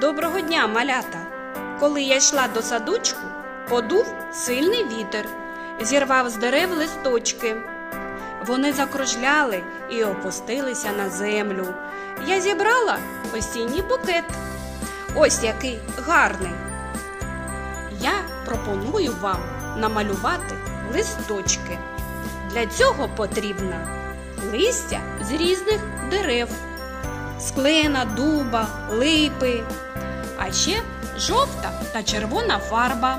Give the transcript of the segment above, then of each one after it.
Доброго дня, малята! Коли я йшла до садочку, подув сильний вітер, зірвав з дерев листочки. Вони закружляли і опустилися на землю. Я зібрала осінній букет. Ось який гарний. Я пропоную вам намалювати листочки. Для цього потрібно листя з різних дерев, склена, дуба, липи, а ще жовта та червона фарба,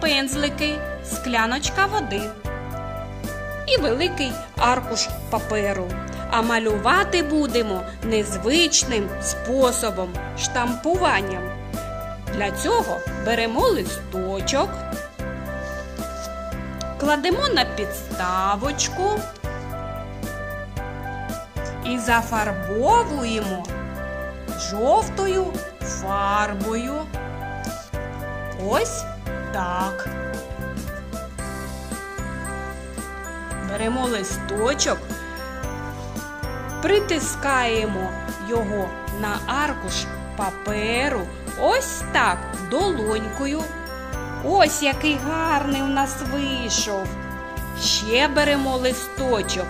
пензлики, скляночка води і великий аркуш паперу. А малювати будемо незвичним способом штампуванням. Для цього беремо листочок, кладемо на підставочку і зафарбовуємо жовтою фарбою. Ось так. Беремо листочок, притискаємо його на аркуш паперу. Ось так, долонькою. Ось який гарний у нас вийшов. Ще беремо листочок.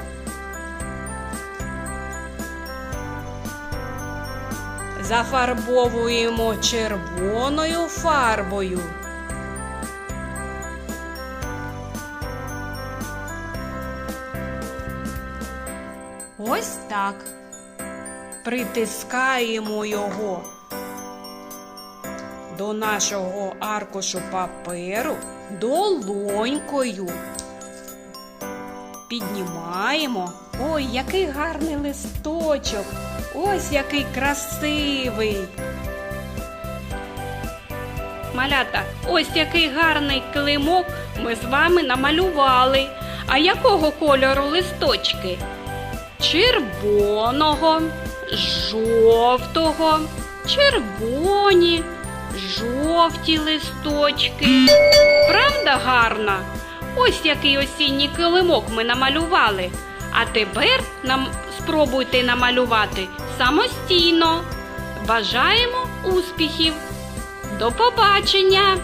Зафарбовуємо червоною фарбою. Ось так. Притискаємо його до нашого аркушу паперу долонькою. Піднімаємо. Ой, який гарний листочок. Ось який красивий. Малята, ось який гарний килимок ми з вами намалювали. А якого кольору листочки? Червоного, жовтого, червоні, жовті листочки. Правда гарна? Ось який осінній килимок ми намалювали. А тепер нам спробуйте намалювати самостійно. Бажаємо успіхів! До побачення!